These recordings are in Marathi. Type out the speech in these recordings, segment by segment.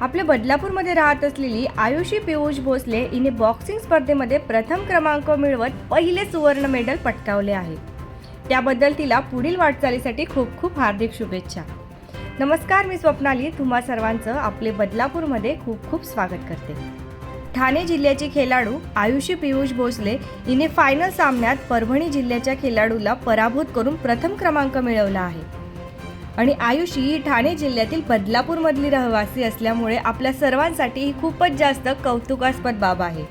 आपल्या बदलापूरमध्ये राहत असलेली आयुषी पियुष भोसले हिने बॉक्सिंग स्पर्धेमध्ये प्रथम क्रमांक मिळवत पहिले सुवर्ण मेडल पटकावले आहे. त्याबद्दल तिला पुढील वाटचालीसाठी खूप खूप हार्दिक शुभेच्छा. नमस्कार मी स्वप्नाली. तुम्हा सर्वांचं आपले बदलापूरमध्ये खूप खूप स्वागत करते. ठाणे जिल्ह्याची खेळाडू आयुषी पियुष भोसले हिने फायनल सामन्यात परभणी जिल्ह्याच्या खेळाडूला पराभूत करून प्रथम क्रमांक मिळवला आहे. आणि आयुषी ही ठाणे जिल्ह्यातील बदलापूरमधली रहिवासी असल्यामुळे आपल्या सर्वांसाठी ही खूपच जास्त कौतुकास्पद बाब आहे.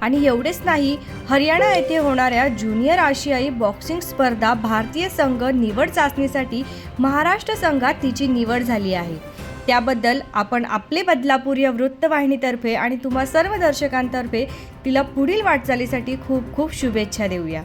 आणि एवढेच नाही हरियाणा येथे होणाऱ्या ज्युनियर आशियाई बॉक्सिंग स्पर्धा भारतीय संघ निवड चाचणीसाठी महाराष्ट्र संघात तिची निवड झाली आहे. त्याबद्दल आपण आपले बदलापूर या वृत्तवाहिनीतर्फे आणि तुम्हा सर्व दर्शकांतर्फे तिला पुढील वाटचालीसाठी खूप खूप शुभेच्छा देऊया.